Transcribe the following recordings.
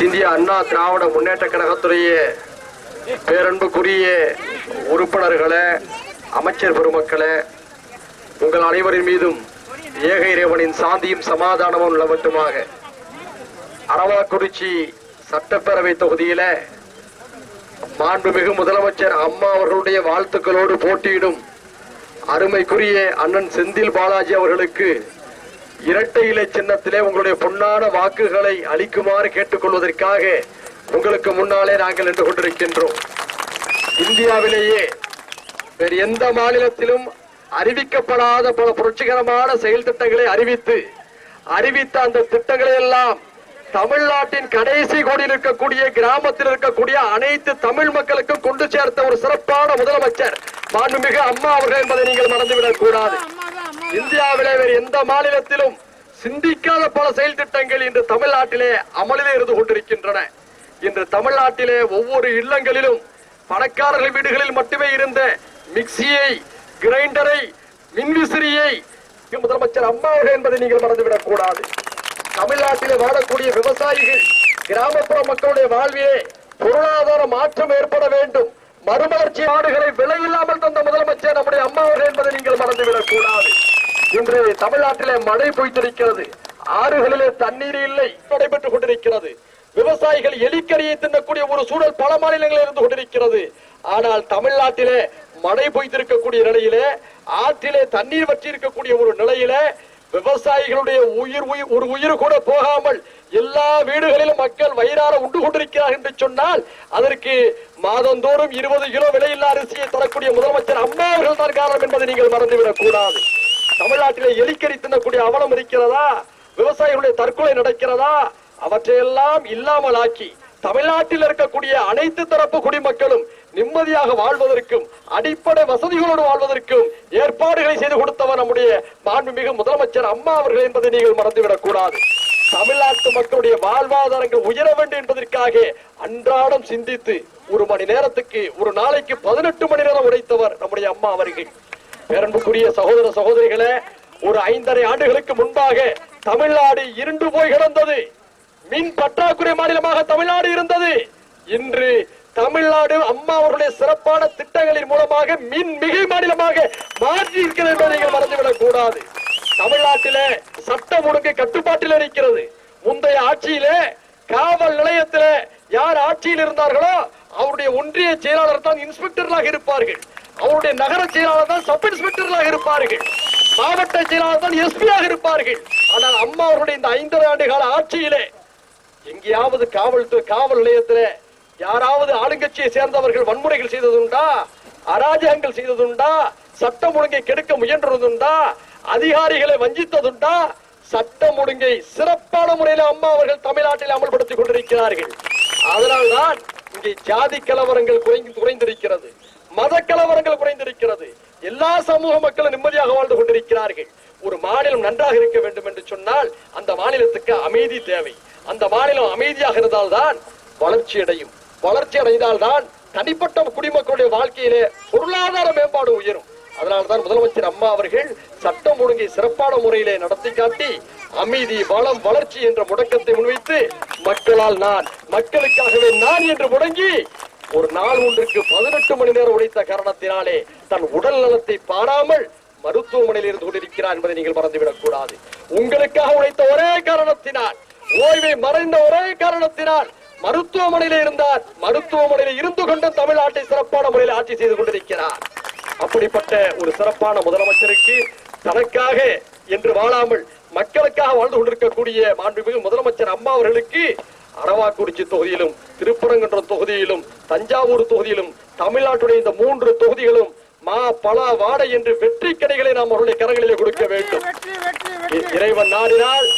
இந்திய அண்ணா திராவிட முன்னேற்ற கழகத்துடைய பேரன்புக்குரிய உறுப்பினர்களே அமைச்சர் பெருமக்களே உங்கள் அனைவரின் மீதும் ஏக இறைவனின் சாந்தியும் சமாதானமும் நிலவட்டுமாக. அரவாக்குறிச்சி சட்டப்பேரவை தொகுதியில மாண்புமிகு முதலமைச்சர் அம்மா அவர்களுடைய வாழ்த்துக்களோடு போட்டியிடும் அருமைக்குரிய அண்ணன் செந்தில் பாலாஜி அவர்களுக்கு இரட்டை இலை சின்னத்திலே உங்களுடைய பொன்னான வாக்குகளை அளிக்குமாறு கேட்டுக்கொள்வதற்காக உங்களுக்கு முன்னாலே நாங்கள் நின்று கொண்டிருக்கின்றோம். இந்தியாவிலேயே வேறு எந்த மாநிலத்திலும் அறிவிக்கப்படாத பல புரட்சிகரமான செயல் திட்டங்களை அறிவித்து அறிவித்த அந்த திட்டங்களை எல்லாம் தமிழ்நாட்டின் கடைசி கோடியில் இருக்கக்கூடிய கிராமத்தில் இருக்கக்கூடிய அனைத்து தமிழ் மக்களுக்கும் கொண்டு சேர்த்த ஒரு சிறப்பான முதலமைச்சர் மாண்புமிகு அம்மா அவர்கள் என்பதை நீங்கள் மறந்துவிடக் கூடாது இந்தியாவிலே வேறு எந்த மாநிலத்திலும் சிந்திக்காத பல செயல் திட்டங்கள் இன்று தமிழ்நாட்டிலே அமலிலே இருந்து கொண்டிருக்கின்றன. இன்று தமிழ்நாட்டிலே ஒவ்வொரு இல்லங்களிலும் பணக்காரர்கள் வீடுகளில் மட்டுமே இருந்த மிக்சியை கிரைண்டரை மின்விசிறியை முதலமைச்சர் அம்மா அவர்கள் என்பதை நீங்கள் மறந்துவிடக் கூடாது. தமிழ்நாட்டிலே வாழக்கூடிய விவசாயிகள் கிராமப்புற மக்களுடைய வாழ்விலே பொருளாதார மாற்றம் ஏற்பட வேண்டும். மறுமலர்ச்சி நாடுகளை விலையில்லாமல் தந்த முதலமைச்சர் நம்முடைய அம்மா அவர்கள் என்பதை நீங்கள் மறந்துவிடக் கூடாது. இன்று தமிழ்நாட்டிலே மழை பொய்த்திருக்கிறது. ஆறுகளிலே தண்ணீர் இல்லை நடைபெற்றுக் கொண்டிருக்கிறது. விவசாயிகள் எலிக்கரியை தின்னக்கூடிய ஒரு சூழல் பல மாநிலங்களில் இருந்து கொண்டிருக்கிறது. ஆனால் தமிழ்நாட்டிலே மழை பொய்த்திருக்கக்கூடிய நிலையிலே ஆற்றிலே தண்ணீர் வற்றி இருக்கக்கூடிய ஒரு நிலையிலே விவசாயிகளுடைய உயிர் உயிர் ஒரு உயிர் கூட போகாமல் எல்லா வீடுகளிலும் மக்கள் வயிறார உண்டு கொண்டிருக்கிறார் என்று சொன்னால் அதற்கு மாதந்தோறும் இருபது கிலோ விலையில்லா அரிசியை தரக்கூடிய முதலமைச்சர் அம்மா அவர்கள் தான் காரணம் என்பதை நீங்கள் மறந்துவிடக் கூடாது. தமிழ்நாட்டிலே எலிக்கறி தின்னக்கூடிய அவலம் இருக்கிறதா? விவசாயிகளுடைய தற்கொலை நடக்கிறதா? அவற்றையெல்லாம் இல்லாமல் ஆக்கி தமிழ்நாட்டில் இருக்கக்கூடிய அனைத்து தரப்பு குடிமக்களும் நிம்மதியாக வாழ்வதற்கும் அடிப்படை வசதிகளோடு வாழ்வதற்கும் ஏற்பாடுகளை செய்து கொடுத்தவர் நம்முடைய மாண்புமிகு முதலமைச்சர் அம்மா அவர்கள் என்பதை நீங்கள் மறந்துவிடக் கூடாது. தமிழ்நாட்டு மக்களுடைய வாழ்வாதாரங்கள் உயர வேண்டும் என்பதற்காக அன்றாடம் சிந்தித்து ஒரு மணி நேரத்துக்கு ஒரு நாளைக்கு பதினெட்டு மணி நேரம் உழைத்தவர் நம்முடைய அம்மா அவர்கள். பேரன்புக்குரிய சகோதர சகோதரிகளே ஒரு ஐந்தரை ஆண்டுகளுக்கு முன்பாக தமிழ்நாடு இருண்டு போய் கிடந்தது. மின் பற்றாக்குறை மாநிலமாக தமிழ்நாடு இருந்தது. இன்று தமிழ்நாடு அம்மா அவர்களுடைய சிறப்பான திட்டங்களின் மூலமாக மின் மிகை மாநிலமாக மாற்றி இருக்கிறது என்பதை நீங்கள் மறந்துவிடக் கூடாது. தமிழ்நாட்டில சட்டம் ஒழுங்கு கட்டுப்பாட்டில் இருக்கிறது முந்தைய ஆட்சியிலே காவல் நிலையத்தில் யார் ஆட்சியில் இருந்தார்களோ அவருடைய ஒன்றிய செயலாளர் தான் இன்ஸ்பெக்டர்களாக இருப்பார்கள். அவருடைய நகர செயலாளர் தான் சப் இன்ஸ்பெக்டர்களாக இருப்பார்கள். மாவட்ட செயலாளர் தான் எஸ்பியாக இருப்பார்கள். ஆனால் அம்மா அவருடைய இந்த ஐந்தரை ஆண்டு கால ஆட்சியிலே எங்கேயாவது காவல்துறை காவல் நிலையத்தில் யாராவது ஆளுங்கட்சியை சேர்ந்தவர்கள் வன்முறைகள் செய்ததுண்டா? அராஜகங்கள் செய்ததுண்டா? சட்டம் ஒழுங்கை கெடுக்க முயன்றதுண்டா? அதிகாரிகளை வஞ்சித்ததுண்டா? சட்டம் ஒழுங்கை சிறப்பான முறையில் அம்மா அவர்கள் தமிழ்நாட்டில் அமல்படுத்திக் கொண்டிருக்கிறார்கள். அதனால்தான் இங்கே ஜாதி கலவரங்கள் குறைந்து குறைந்திருக்கிறது. மத கலவரங்கள் குறைந்திருக்கிறது. எல்லா சமூக மக்களும் நிம்மதியாக வாழ்ந்து கொண்டிருக்கிறார்கள். ஒரு மாநிலம் நன்றாக இருக்க வேண்டும் என்று சொன்னால் அந்த மாநிலத்துக்கு அமைதி தேவை. அந்த மாநிலம் அமைதியாக இருந்தால்தான் வளர்ச்சி அடையும். வளர்ச்சி அடைந்தால்தான் தனிப்பட்ட குடிமக்களுடைய வாழ்க்கையிலே பொருளாதார மேம்பாடு உயரும். அதனால்தான் முதலமைச்சர் அம்மா அவர்கள் சட்டம் ஒழுங்கை சிறப்பான முறையிலே நடத்தி காட்டி அமைதி வளம் வளர்ச்சி என்ற முடக்கத்தை முன்வைத்து மக்களால் நான் மக்களுக்காகவே நான் என்று முடங்கி ஒரு நாள் ஒன்றுக்கு பதினெட்டு மணி நேரம் உழைத்த காரணத்தினாலே தன் உடல் நலத்தை பாராமல் மருத்துவமனையில் இருந்து கொண்டிருக்கிறார் என்பதை நீங்கள் மறந்துவிடக் கூடாது. உங்களுக்காக உழைத்த ஒரே காரணத்தினால் ஓய்வை மறைந்த ஒரே காரணத்தினால் மருத்துவமனையில இருந்தார். மருத்துவமனையில் இருந்து கொண்டு தமிழ்நாட்டை சிறப்பான முறையில் ஆட்சி செய்து கொண்டிருக்கிறார். அப்படிப்பட்ட ஒரு சிறப்பான முதலமைச்சருக்கு தனக்காக என்று வாழாமல் மக்களுக்காக வாழ்ந்து கொண்டிருக்கக்கூடிய மாண்புமிகு முதலமைச்சர் அம்மா அவர்களுக்கு அரவாக்குறிச்சி தொகுதியிலும் திருப்பரங்குன்றம் தொகுதியிலும் தஞ்சாவூர் தொகுதியிலும் தமிழ்நாட்டுடைய இந்த மூன்று தொகுதிகளும் மா பலா வாடை என்று வெற்றி கடைகளை நாம் அவருடைய கரங்களிலே கொடுக்க வேண்டும். இறைவன் நாடினால்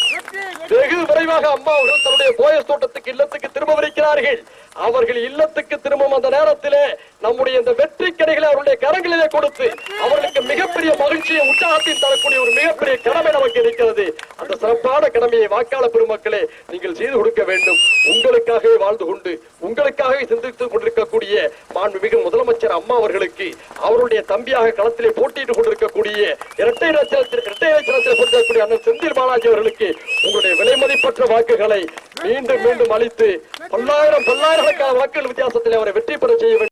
வெகு விரைவாக அம்மா அவர்கள் தன்னுடைய போயஸ் தோட்டத்துக்கு இல்லத்துக்கு திரும்பவிருக்கிறார்கள் அவர்கள் இல்லத்துக்கு திரும்பும் அந்த நேரத்திலே நம்முடைய இந்த வெற்றி கடைகளை அவருடைய கரங்களிலே கொடுத்து அவர்களுக்கு மிகப்பெரிய மகிழ்ச்சியை உற்சாகத்தையும் தரக்கூடிய ஒரு மிகப்பெரிய கடமை நமக்கு இருக்கிறது. அந்த சிறப்பான கடமையை வாக்காளர் பெருமக்களே நீங்கள் செய்து கொடுக்க வேண்டும். உங்களுக்காகவே வாழ்ந்து கொண்டு உங்களுக்காகவே சிந்தித்துக் கொண்டிருக்கக்கூடிய மாண்புமிகு முதலமைச்சர் அம்மா அவர்களுக்கு அவருடைய தம்பியாக களத்திலே போட்டியிட்டுக் கொண்டிருக்கக்கூடிய இரட்டை லட்சத்தில் இரட்டை லட்சத்தில் போட்டியிடக்கூடிய அண்ணன் செந்தில் பாலாஜி அவர்களுக்கு உங்களுடைய விலைமதிப்பற்ற வாக்குகளை மீண்டும் மீண்டும் அளித்து பல்லாயிரம் பல்லாயிரக்கணக்கான வாக்குகள் வித்தியாசத்தில் அவரை வெற்றி பெற செய்ய வேண்டும்.